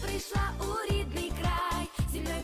Прийшла у рідний край, зі мною